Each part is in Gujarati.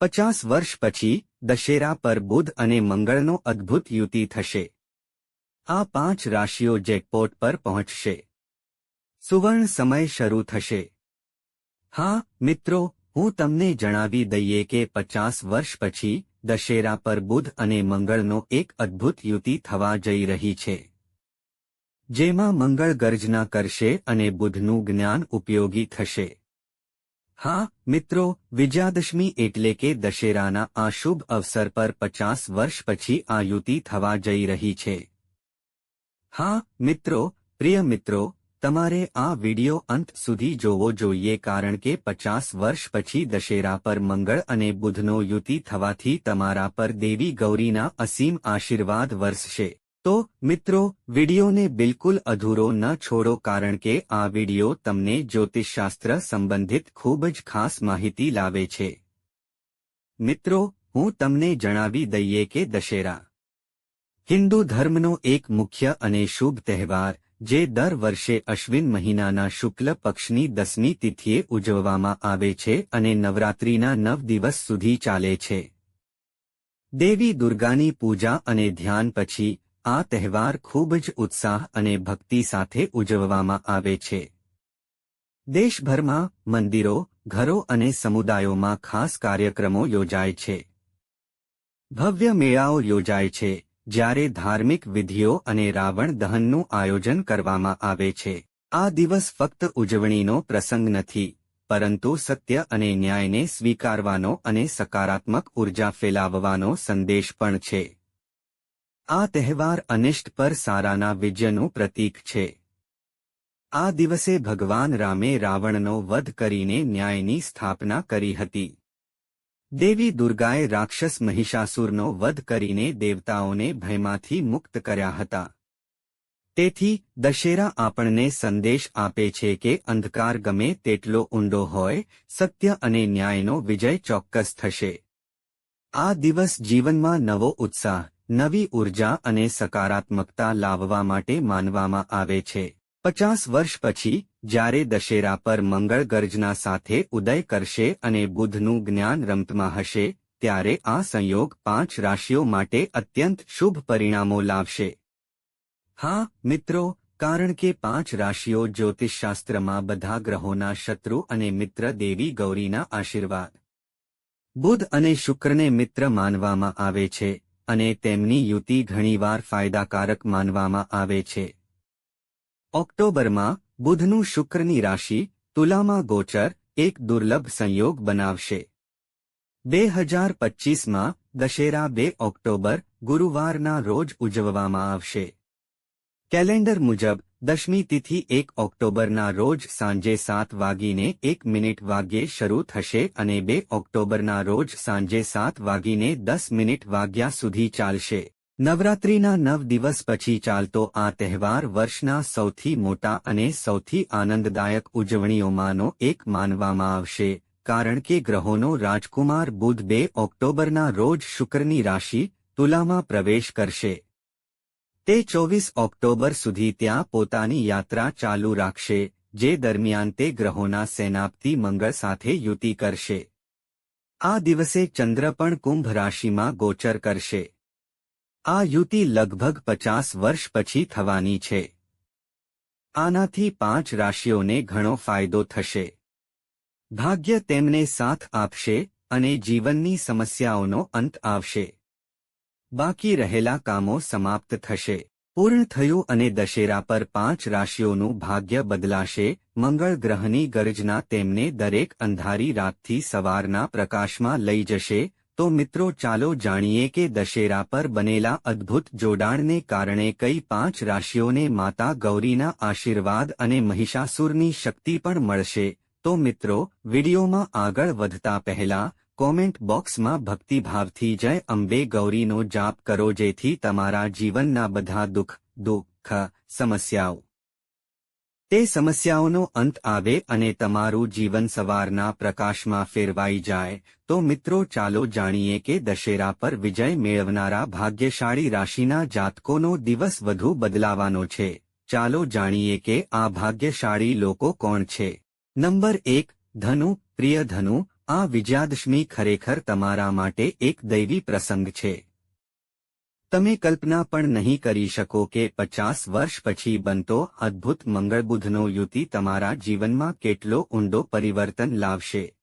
પચાસ વર્ષ પછી, દશેરા પર બુધ અને મંગળનો અદ્ભુત યુતિ થશે. આ પાંચ રાશિઓ જેકપોટ પર પહોંચશે. સુવર્ણ સમય શરૂ થશે. હા, મિત્રો, હું તમને જણાવી દઈએ કે પચાસ વર્ષ પછી, દશેરા પર બુધ અને મંગળનો એક અદ્ભુત યુતિ થવા જઈ રહી છે. જેમાં મંગળ ગર્જના કરશે અને બુધનું જ્ઞાન ઉપયોગી થશે. હા, મિત્રો, વિજયાદશમી એટલે કે દશેરાના આ શુભ અવસર પર પચાસ વર્ષ પછી આ યુતિ થવા જઈ રહી છે. હા, મિત્રો, પ્રિય મિત્રો, તમારે આ વિડિયો અંત સુધી જોવો જોઈએ કારણ કે પચાસ વર્ષ પછી દશેરા પર મંગળ અને બુધનો યુતિ થવાથી તમારા પર દેવી ગૌરીના અસીમ આશીર્વાદ વરસશે. તો, મિત્રો, વિડીયોને બિલકુલ અધૂરો ન છોડો કારણ કે આ વીડિયો તમને જ્યોતિષશાસ્ત્ર સંબંધિત ખૂબ જ ખાસ માહિતી લાવે છે. મિત્રો, હું તમને જણાવી દઈએ કે દશેરા. હિન્દુ ધર્મનો એક મુખ્ય અને શુભ તહેવાર, જે દર વર્ષે અશ્વિન મહિનાના શુક્લ પક્ષની દસમી તિથિએ ઉજવવામાં આવે છે અને નવરાત્રિના નવ દિવસ સુધી ચાલે છે. દેવી દુર્ગાની પૂજા અને ધ્યાન પછી આ તહેવાર ખૂબ જ ઉત્સાહ અને ભક્તિ સાથે ઉજવવામાં આવે છે. દેશભરમાં મંદિરો, ઘરો અને સમુદાયોમાં ખાસ કાર્યક્રમો યોજાય છે. ભવ્ય મેળાઓ યોજાય છે, જ્યારે ધાર્મિક વિધિઓ અને રાવણ દહનનું આયોજન કરવામાં આવે છે. આ દિવસ ફક્ત ઉજવણીનો પ્રસંગ નથી, પરંતુ સત્ય અને ન્યાયને સ્વીકારવાનો અને સકારાત્મક ઊર્જા ફેલાવવાનો સંદેશ પણ છે. આ તહેવાર અનિષ્ટ પર સારાના વિજયનું પ્રતીક છે. આ દિવસે ભગવાન રામે રાવણનો વધ કરીને ન્યાયની સ્થાપના કરી હતી. દેવી દુર્ગાએ રાક્ષસ મહિષાસુરનો વધ કરીને દેવતાઓને ભયમાંથી મુક્ત કર્યા હતા. તેથી, દશેરા આપણને સંદેશ આપે છે કે અંધકાર ગમે તેટલો ઊંડો હોય, સત્ય અને ન્યાયનો વિજય ચોક્કસ થશે. આ દિવસ જીવનમાં નવો ઉત્સાહ નવી ઊર્જા અને સકારાત્મકતા લાવવા માટે માનવામાં આવે છે. પચાસ વર્ષ પછી, જ્યારે દશેરા પર મંગળ ગર્જના સાથે ઉદય કરશે અને બુધનું જ્ઞાન રમતમાં હશે, ત્યારે આ સંયોગ પાંચ રાશિઓ માટે અત્યંત શુભ પરિણામો લાવશે. હા, મિત્રો, કારણ કે પાંચ રાશિઓ જ્યોતિષશાસ્ત્રમાં બધા ગ્રહોના શત્રુ અને મિત્ર દેવી ગૌરીના આશીર્વાદ. બુધ અને શુક્રને મિત્ર માનવામાં આવે છે. અને તેમની યુતિ ઘણીવાર ફાયદાકારક માનવામાં આવે છે. ઓક્ટોબરમાં, બુધનું શુક્રની રાશિ, તુલામાં ગોચર, એક દુર્લભ સંયોગ બનાવશે. બે હજાર પચ્ચીસમાં, દશેરા બે ઓક્ટોબર, ગુરુવારના રોજ ઉજવવામાં આવશે. કેલેન્ડર મુજબ, દશમી તિથિ એક ઓક્ટોબરના રોજ સાંજે સાત વાગીને એક મિનિટ વાગ્યે શરૂ થશે અને બે ઓક્ટોબરના રોજ સાંજે સાત વાગીને દસ મિનિટ વાગ્યા સુધી ચાલશે. નવરાત્રિના નવ દિવસ પછી ચાલતો આ તહેવાર વર્ષના સૌથી મોટા અને સૌથી આનંદદાયક ઉજવણીઓમાંનો એક માનવામાં આવશે, કારણ કે ગ્રહોનો રાજકુમાર બુધ બે ઓક્ટોબરના રોજ શુક્રની રાશિ, તુલામાં પ્રવેશ કરશે. તે ચોવીસ ઓક્ટોબર સુધી ત્યાં પોતાની યાત્રા ચાલુ રાખશે, જે દરમિયાન તે ગ્રહોના સેનાપતિ મંગળ સાથે યુતિ કરશે. આ દિવસે ચંદ્ર પણ કુંભ રાશિમાં ગોચર કરશે. આ યુતિ લગભગ પચાસ વર્ષ પછી થવાની છે. આનાથી પાંચ રાશિઓને ઘણો ફાયદો થશે. ભાગ્ય તેમને સાથ આપશે અને જીવનની સમસ્યાઓનો અંત આવશે. બાકી રહેલા કામો સમાપ્ત થશે. પૂર્ણ થયું અને દશેરા પર પાંચ રાશિઓનું ભાગ્ય બદલાશે. મંગળ ગ્રહની ગરજના તેમને દરેક અંધારી રાતથી સવારના પ્રકાશમાં લઈ જશે. તો મિત્રો, ચાલો જાણીએ કે દશેરા પર બનેલા અદ્ભુત જોડાણને કારણે કઈ પાંચ રાશિઓને માતા ગૌરીના આશીર્વાદ અને મહિષાસુરની શક્તિ પણ મળશે. તો મિત્રો, વિડીયોમાં આગળ વધતા પહેલા કોમેન્ટ બોક્સમાં ભક્તિભાવથી જય અંબે ગૌરીનો જાપ કરો જેથી તમારા જીવનના બધા દુઃખ દુઃખ, સમસ્યાઓ તે સમસ્યાઓનો અંત આવે અને તમારું જીવન સવારના પ્રકાશમાં ફેરવાઈ જાય. તો મિત્રો ચાલો જાણીએ કે દશેરા પર વિજય મેળવનારા ભાગ્યશાળી રાશિના જાતકોનો દિવસ વધુ બદલાવાનો છે. ચાલો જાણીએ કે આ ભાગ્યશાળી લોકો કોણ છે. નંબર એક, ધનુ, પ્રિય ધનુ આ વિજયાદશમી ખરેખર તમારા માટે એક દૈવી પ્રસંગ છે. તમે કલ્પના પણ નહીં કરી શકો કે પચાસ વર્ષ પછી બનતો અદ્ભુત મંગળબુધનો યુતિ તમારા જીવનમાં કેટલો ઊંડો પરિવર્તન લાવશે.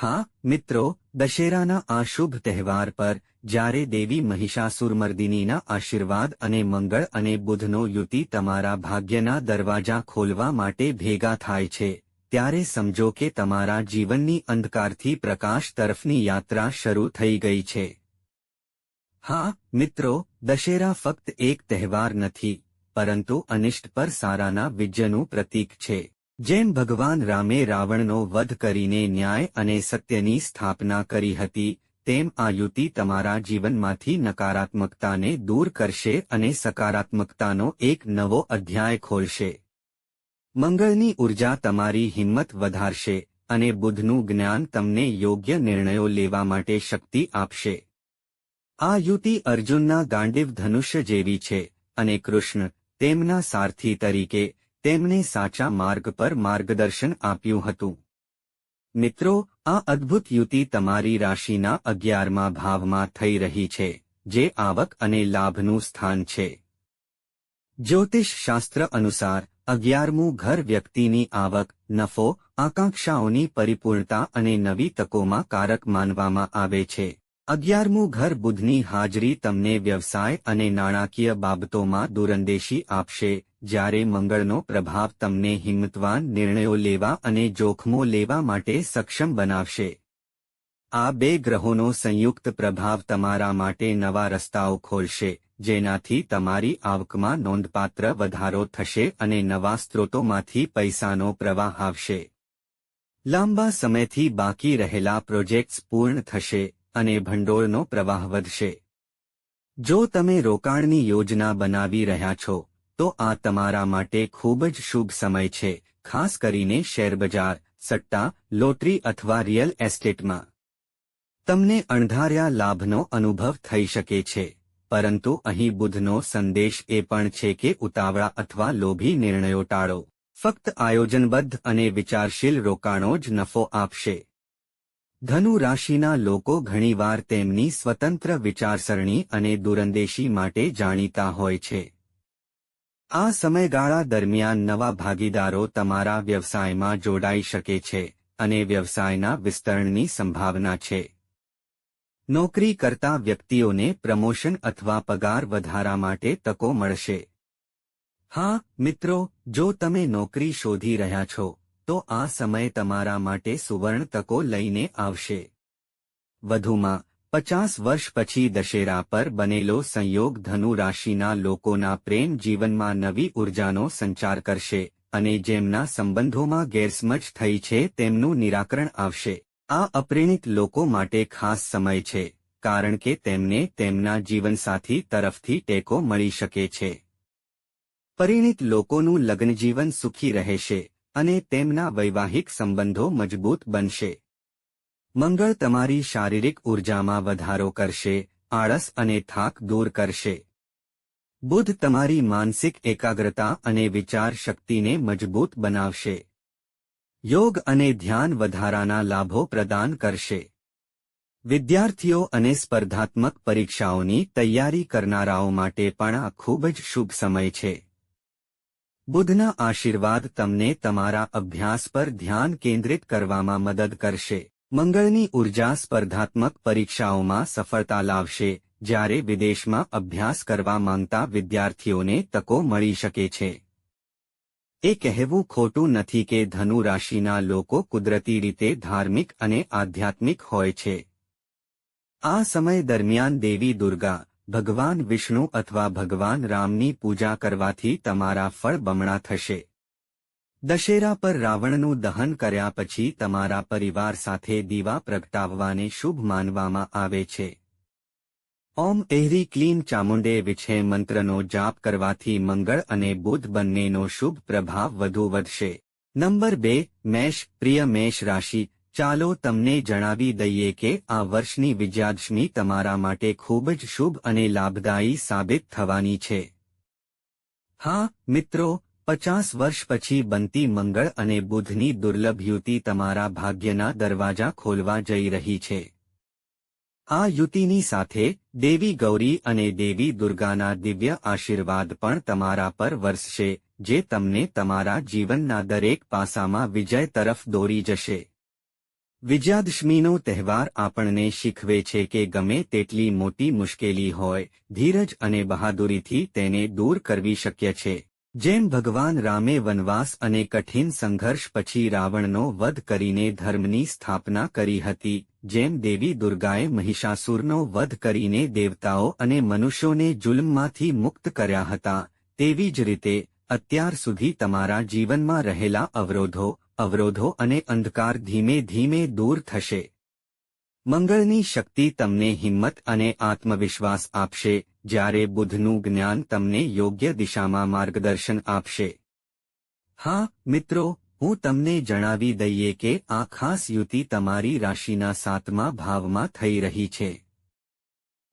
હા, મિત્રો, દશેરાના આ શુભ તહેવાર પર જ્યારે દેવી મહિષાસુરમર્દિનીના આશીર્વાદ અને મંગળ અને બુધનો યુતિ તમારા ભાગ્યના દરવાજા ખોલવા માટે ભેગા થાય છે. ત્યારે સમજો કે તમારા જીવનની અંધકારથી પ્રકાશ તરફની યાત્રા શરૂ થઈ ગઈ છે. હા, મિત્રો, દશેરા ફક્ત એક તહેવાર નથી, પરંતુ અનિષ્ટ પર સારાના વિજયનું પ્રતીક છે. જેમ ભગવાન રામે રાવણનો વધ કરીને ન્યાય અને સત્યની સ્થાપના કરી હતી, તેમ આ યુતિ તમારા જીવનમાંથી નકારાત્મકતાને દૂર કરશે અને સકારાત્મકતાનો એક નવો અધ્યાય ખોલશે. મંગળની ઊર્જા તમારી હિંમત વધારશે અને બુધનું જ્ઞાન તમને યોગ્ય નિર્ણયો લેવા માટે શક્તિ આપશે. આ યુતિ અર્જુનના ગાંડીવ ધનુષ્ય જેવી છે અને કૃષ્ણ તેમના સારથી તરીકે તેમને સાચા માર્ગ પર માર્ગદર્શન આપ્યું હતું. મિત્રો, આ અદ્ભુત યુતિ તમારી રાશિના અગિયારમા ભાવમાં થઈ રહી છે, જે આવક અને લાભનું સ્થાન છે. જ્યોતિષ શાસ્ત્ર અનુસાર અગિયારમું ઘર વ્યક્તિની આવક, નફો, આકાંક્ષાઓની પરિપૂર્ણતા અને નવી તકોમાં કારક માનવામાં આવે છે. અગિયારમું ઘર બુધની હાજરી તમને વ્યવસાય અને નાણાકીય બાબતોમાં દૂરંદેશી આપશે, જ્યારે મંગળનો પ્રભાવ તમને હિંમતવાન નિર્ણયો લેવા અને જોખમો લેવા માટે સક્ષમ બનાવશે. આ બે ગ્રહોનો સંયુક્ત પ્રભાવ તમારા માટે નવા રસ્તાઓ ખોલશે. જેનાથી તમારી આવકમાં નોંધપાત્ર વધારો થશે અને નવા સ્ત્રોતોમાંથી પૈસાનો પ્રવાહ આવશે. લાંબા સમયથી બાકી રહેલા પ્રોજેક્ટ્સ પૂર્ણ થશે અને ભંડોળનો પ્રવાહ વધશે. જો તમે રોકાણની યોજના બનાવી રહ્યા છો, તો આ તમારા માટે ખૂબ જ શુભ સમય છે, ખાસ કરીને શેરબજાર, સટ્ટા, લોટરી અથવા રિયલ એસ્ટેટમાં. તમને અણધાર્યા લાભનો અનુભવ થઈ શકે છે. પરંતુ અહીં બુધનો સંદેશ એ પણ છે કે ઉતાવળા અથવા લોભી નિર્ણયો ટાળો. ફક્ત આયોજનબદ્ધ અને વિચારશીલ રોકાણો જ નફો આપશે. ધનુ રાશિના લોકો ઘણીવાર તેમની સ્વતંત્ર વિચારસરણી અને દૂરંદેશી માટે જાણીતા હોય છે. આ સમયગાળા દરમિયાન નવા ભાગીદારો તમારા વ્યવસાયમાં જોડાઈ શકે છે અને વ્યવસાયના વિસ્તરણની સંભાવના છે. નોકરી કરતા વ્યક્તિઓને પ્રમોશન અથવા પગાર વધારા માટે તકો મળશે. હા, મિત્રો, જો તમે નોકરી શોધી રહ્યા છો, તો આ સમય તમારા માટે સુવર્ણ તકો લઈને આવશે. વધુમાં, પચાસ વર્ષ પછી દશેરા પર બનેલો સંયોગ ધનુ રાશિના લોકોના પ્રેમ જીવનમાં નવી ઉર્જાનો સંચાર કરશે અને જેમના સંબંધોમાં ગેરસમજ થઈ છે તેમનું નિરાકરણ આવશે. આ અપ્રેણિત લોકો માટે ખાસ સમય છે, કારણ કે તેમને તેમના જીવનસાથી તરફથી ટેકો મળી શકે છે. પરિણિત લોકોનું લગ્નજીવન સુખી રહેશે અને તેમના વૈવાહિક સંબંધો મજબૂત બનશે. મંગળ તમારી શારીરિક ઉર્જામાં વધારો કરશે, આળસ અને થાક દૂર કરશે. બુધ તમારી માનસિક એકાગ્રતા અને વિચાર શક્તિને મજબૂત બનાવશે. યોગ અને ધ્યાન વધારાના લાભો પ્રદાન કરશે. વિદ્યાર્થીઓ અને સ્પર્ધાત્મક પરીક્ષાઓની તૈયારી કરનારાઓ માટે પણ આ ખૂબ જ શુભ સમય છે. બુધના આશીર્વાદ તમને તમારા અભ્યાસ પર ધ્યાન કેન્દ્રિત કરવામાં મદદ કરશે. મંગળની ઊર્જા સ્પર્ધાત્મક પરીક્ષાઓમાં સફળતા લાવશે, જ્યારે વિદેશમાં અભ્યાસ કરવા માંગતા વિદ્યાર્થીઓને તકો મળી શકે છે. એ કહેવું ખોટું નથી કે ધનુ રાશિના લોકો કુદરતી રીતે ધાર્મિક અને આધ્યાત્મિક હોય છે. આ સમય દરમિયાન દેવી દુર્ગા, ભગવાન વિષ્ણુ અથવા ભગવાન રામની પૂજા કરવાથી તમારા ફળ બમણા થશે. દશેરા પર રાવણનું દહન કર્યા પછી તમારા પરિવાર સાથે દીવા પ્રગટાવવાને શુભ માનવામાં આવે છે. ઓમ એહરી ક્લીન ચામુંડે વિછે મંત્રનો જાપ કરવાથી મંગળ અને બુધ બંનેનો શુભ પ્રભાવ વધુ વધશે. નંબર બે, મેષ, પ્રિય મેષ રાશિ, ચાલો તમને જણાવી દઈએ કે આ વર્ષની વિજયાદશમી તમારા માટે ખૂબ જ શુભ અને લાભદાયી સાબિત થવાની છે. હા, મિત્રો, પચાસ વર્ષ પછી બનતી મંગળ અને બુધની દુર્લભ યુતિ તમારા ભાગ્યના દરવાજા ખોલવા જઈ રહી છે. આ યુતિની સાથે, દેવી ગૌરી અને દેવી દુર્ગાના દિવ્ય આશીર્વાદ પણ તમારા પર વરસશે, જે તમને તમારા જીવનના દરેક પાસામાં વિજય તરફ દોરી જશે. વિજયાદશમીનો તહેવાર આપણને શીખવે છે કે ગમે તેટલી મોટી મુશ્કેલી હોય, ધીરજ અને બહાદુરીથી તેને દૂર કરવી શક્ય છે. જેમ ભગવાન રામે વનવાસ અને કઠિન સંઘર્ષ પછી રાવણનો વધ કરીને ધર્મની સ્થાપના કરી હતી, જેમ દેવી દુર્ગાએ મહિષાસુરનો વધ કરીને દેવતાઓ અને મનુષ્યોને જુલ્મમાંથી મુક્ત કર્યા હતા, તેવી જ રીતે, અત્યાર સુધી તમારા જીવનમાં રહેલા અવરોધો અવરોધો અને અંધકાર ધીમે ધીમે દૂર થશે. મંગળની શક્તિ તમને હિંમત અને આત્મવિશ્વાસ આપશે જ્યારે બુધનું જ્ઞાન તમને યોગ્ય દિશામાં માર્ગદર્શન આપશે. હા, મિત્રો, હું તમને જણાવી દઈએ કે આ ખાસ યુતિ તમારી રાશિના સાતમા ભાવમાં થઈ રહી છે.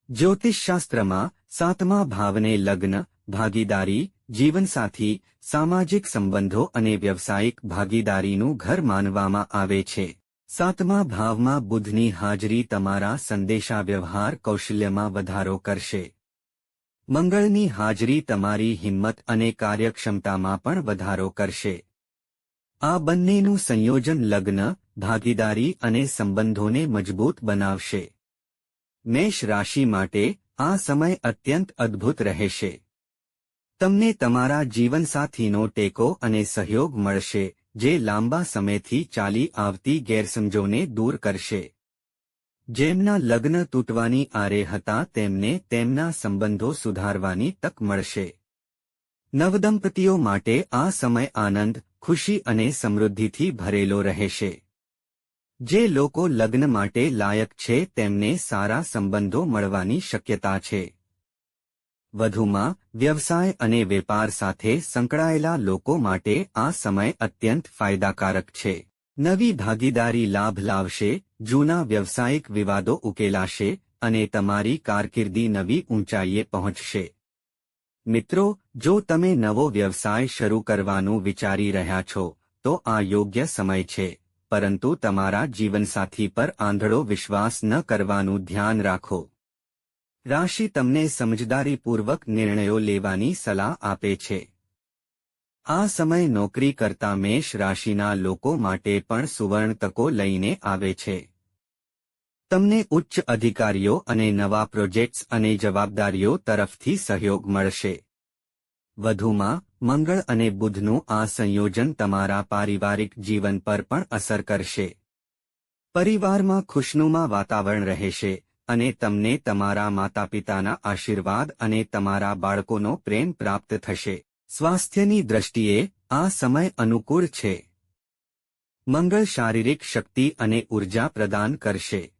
જ્યોતિષશાસ્ત્રમાં સાતમા ભાવને લગ્ન, ભાગીદારી, જીવનસાથી, સામાજિક સંબંધો અને વ્યવસાયિક ભાગીદારીનું ઘર માનવામાં આવે છે. સાતમા ભાવમાં બુધની હાજરી તમારા સંદેશાવ્યવહાર કૌશલ્યમાં વધારો કરશે. મંગળની હાજરી તમારી હિંમત અને કાર્યક્ષમતામાં પણ વધારો કરશે. આ બંનેનું સંયોજન લગ્ન, ભાગીદારી અને સંબંધોને મજબૂત બનાવશે. મેષ રાશિ માટે આ સમય અત્યંત અદ્ભુત રહેશે. તમને તમારા જીવનસાથીનો ટેકો અને સહયોગ મળશે, જે લાંબા સમયથી ચાલી આવતી ગેરસમજોને દૂર કરશે. જેમના લગ્ન તૂટવાની આરે હતા, તેમને તેમના સંબંધો સુધારવાની તક મળશે. નવદંપતીઓ માટે આ સમય આનંદ, ખુશી અને સમૃદ્ધિથી ભરેલો રહેશે. જે લોકો લગ્ન માટે લાયક છે, તેમને સારા સંબંધો મળવાની શક્યતા છે. વધુમાં, વ્યવસાય અને વેપાર સાથે સંકળાયેલા લોકો માટે આ સમય અત્યંત ફાયદાકારક છે. નવી ભાગીદારી લાભ લાવશે, જૂના વ્યવસાયિક વિવાદો ઉકેલાશે અને તમારી કારકિર્દી નવી ઊંચાઈએ પહોંચશે. મિત્રો, જો તમે નવો વ્યવસાય શરૂ કરવાનું વિચારી રહ્યા છો, તો આ યોગ્ય સમય છે, પરંતુ તમારા જીવનસાથી પર આંધળો વિશ્વાસ ન કરવાનું ધ્યાન રાખો. રાશિ તમને સમજદારીપૂર્વક નિર્ણયો લેવાની સલાહ આપે છે. આ સમય નોકરી કરતા મેષ રાશિના લોકો માટે પણ સુવર્ણ તકો લઈને આવે છે. તમને ઉચ્ચ અધિકારીઓ અને નવા પ્રોજેક્ટ્સ અને જવાબદારીઓ તરફથી સહયોગ મળશે. વધુમાં, મંગળ અને બુધનું આ સંયોજન તમારા પારિવારિક જીવન પર પણ અસર કરશે. પરિવારમાં ખુશનુમા વાતાવરણ રહેશે અને તમને તમારા માતાપિતાના આશીર્વાદ અને તમારા બાળકોનો પ્રેમ પ્રાપ્ત થશે. સ્વાસ્થ્યની દ્રષ્ટિએ આ સમય અનુકૂળ છે. મંગળ શારીરિક શક્તિ અને ઊર્જા પ્રદાન કરશે.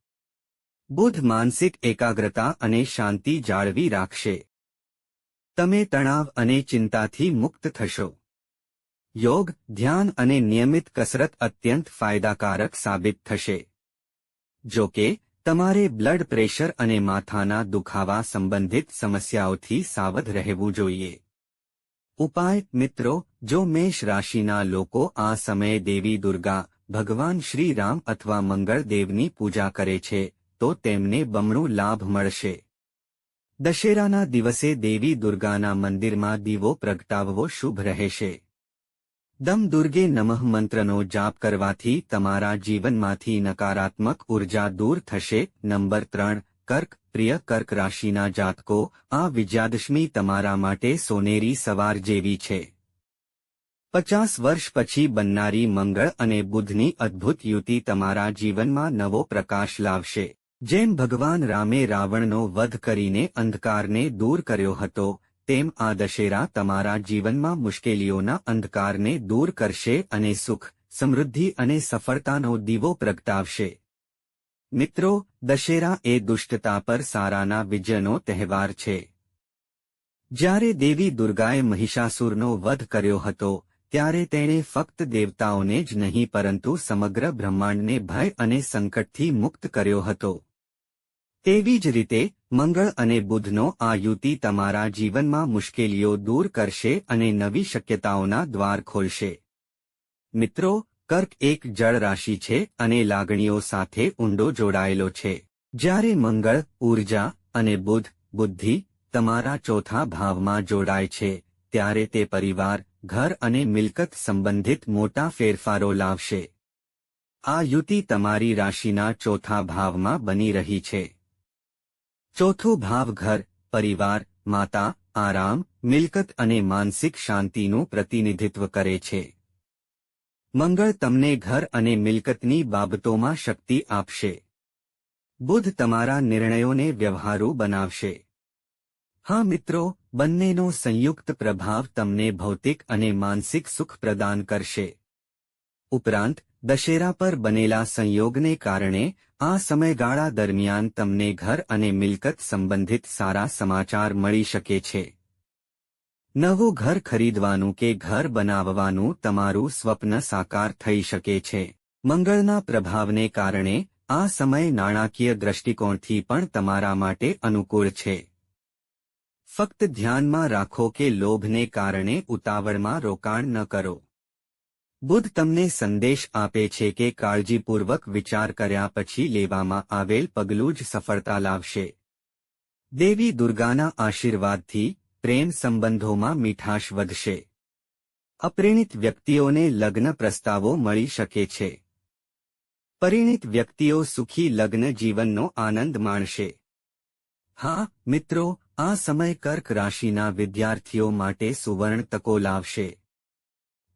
બુધ માનસિક એકાગ્રતા અને શાંતિ જાળવી રાખશે. તમે તણાવ અને ચિંતાથી મુક્ત થશો. યોગ, ધ્યાન અને નિયમિત કસરત અત્યંત ફાયદાકારક સાબિત થશે. જો કે, તમારે બ્લડ પ્રેશર અને માથાના દુખાવા સંબંધિત સમસ્યાઓથી સાવધ રહેવું જોઈએ. ઉપાય, મિત્રો, જો મેષ રાશિના લોકો આ સમયે દેવી દુર્ગા, ભગવાન શ્રી રામ અથવા મંગળ દેવની પૂજા કરે છે, તો તેમને બમણું લાભ મળશે. દશેરાના દિવસે દેવી દુર્ગાના મંદિરમાં દીવો પ્રગટાવવો શુભ રહેશે. દમ દુર્ગે નમઃ મંત્રનો જાપ કરવાથી તમારા જીવનમાંથી નકારાત્મક ઊર્જા દૂર થશે. નંબર ત્રણ કર્ક, પ્રિય કર્ક રાશિના જાતકો, આ વિજયાદશમી તમારા માટે સોનેરી સવાર જેવી છે. પચાસ વર્ષ પછી બનનારી મંગળ અને બુધની અદ્ભુત યુતિ તમારા જીવનમાં નવો પ્રકાશ લાવશે. જેમ ભગવાન રામે રાવણનો વધ કરીને અંધકારને દૂર કર્યો હતો, તેમ આ દશેરા તમારા જીવનમાં મુશ્કેલીઓના અંધકારને દૂર કરશે અને સુખ, સમૃદ્ધિ અને સફળતાનો દીવો પ્રગટાવશે. મિત્રો, દશેરા એ દુષ્ટતા પર સારાના વિજયનો તહેવાર છે. જ્યારે દેવી દુર્ગાએ મહિષાસુરનો વધ કર્યો હતો, ત્યારે તેણે ફક્ત દેવતાઓને જ નહીં, પરંતુ સમગ્ર બ્રહ્માંડને ભય અને સંકટથી મુક્ત કર્યો હતો. તેવી જ રીતે, મંગળ અને બુધનો આ યુતિ તમારા જીવનમાં મુશ્કેલીઓ દૂર કરશે અને નવી શક્યતાઓના દ્વાર ખોલશે. મિત્રો કર્ક એક જળ રાશિ છે અને લાગણીઓ સાથે ઊંડો જોડાયેલો છે. જ્યારે મંગળ ઊર્જા અને બુધ, બુદ્ધિ તમારા ચોથા ભાવમાં જોડાય છે, ત્યારે તે પરિવાર, ઘર અને મિલકત સંબંધિત મોટા ફેરફારો લાવશે. આ યુતિ તમારી રાશિના ચોથા ભાવમાં બની રહી છે. ચોથો ભાવ ઘર, પરિવાર, માતા, આરામ, મિલકત અને માનસિક શાંતિનું પ્રતિનિધિત્વ કરે છે. મંગળ તમને ઘર અને મિલકતની બાબતોમાં શક્તિ આપશે. બુધ તમારા નિર્ણયોને વ્યવહારુ બનાવશે. હા મિત્રો, બંનેનો સંયુક્ત પ્રભાવ તમને ભૌતિક અને માનસિક સુખ પ્રદાન કરશે. ઉપરાંત, દશેરા પર બનેલા સંયોગને કારણે, આ સમયગાળા દરમિયાન તમને ઘર અને મિલકત સંબંધિત સારા સમાચાર મળી શકે છે. નવું ઘર ખરીદવાનું કે ઘર બનાવવાનું તમારું સ્વપ્ન સાકાર થઈ શકે છે. મંગળના પ્રભાવને કારણે આ સમય નાણાકીય દ્રષ્ટિકોણથી પણ તમારા માટે અનુકૂળ છે. ફક્ત ધ્યાનમાં રાખો કે લોભને કારણે ઉતાવળમાં રોકાણ ન કરો. બુદ્ધ તમને સંદેશ આપે છે કે કાળજીપૂર્વક વિચાર કર્યા પછી લેવામાં આવેલ પગલું જ સફળતા લાવશે. દેવી દુર્ગાના આશીર્વાદથી પ્રેમ સંબંધોમાં મીઠાશ વધશે. અપરિણિત વ્યક્તિઓને લગ્ન પ્રસ્તાવો મળી શકે છે. પરિણિત વ્યક્તિઓ સુખી લગ્ન જીવનનો આનંદ માણશે. હા, મિત્રો, આ સમય કર્ક રાશિના વિદ્યાર્થીઓ માટે સુવર્ણ તકો લાવશે.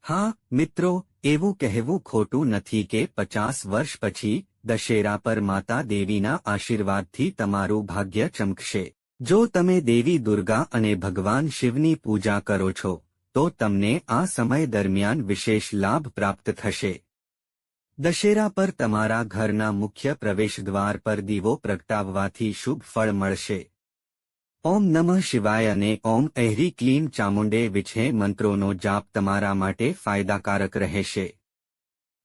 હા, મિત્રો, એવું કહેવું ખોટું નથી કે પચાસ વર્ષ પછી દશેરા પર માતા દેવીના આશીર્વાદથી તમારું ભાગ્ય ચમકશે. જો તમે દેવી દુર્ગા અને ભગવાન શિવની પૂજા કરો છો, તો તમને આ સમય દરમિયાન વિશેષ લાભ પ્રાપ્ત થશે. દશેરા પર તમારા ઘરના મુખ્ય પ્રવેશદ્વાર પર દીવો પ્રગટાવવાથી શુભ ફળ મળશે. ઓમ નમઃ શિવાય અને ઓમ એહરી ક્લીમ ચામુંડે વિછે મંત્રોનો જાપ તમારા માટે ફાયદાકારક રહેશે.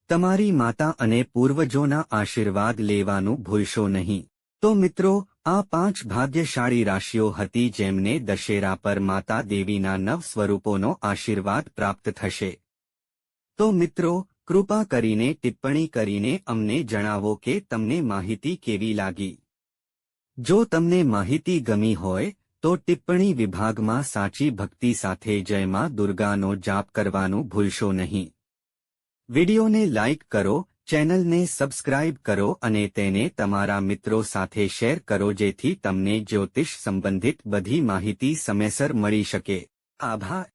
તમારી માતા અને પૂર્વજોના આશીર્વાદ લેવાનું ભૂલશો નહીં. તો મિત્રો આ પાંચ ભાગ્યશાળી રાશિઓ હતી જેમને દશેરા પર માતા દેવીના નવ સ્વરૂપોનો આશીર્વાદ પ્રાપ્ત થશે. તો મિત્રો, કૃપા કરીને, ટિપ્પણી કરીને અમને જણાવો કે તમને માહિતી કેવી લાગી. જો તમને માહિતી ગમી હોય, તો ટિપ્પણી વિભાગમાં સાચી ભક્તિ સાથે જયમાં દુર્ગાનો જાપ કરવાનું ભૂલશો નહીં. વિડિયોને લાઇક કરો ચેનલને સબસ્ક્રાઇબ કરો અને તેને તમારા મિત્રો સાથે શેર કરો જેથી તમને જ્યોતિષ સંબંધિત બધી માહિતી સમયસર મળી શકે. આભાર.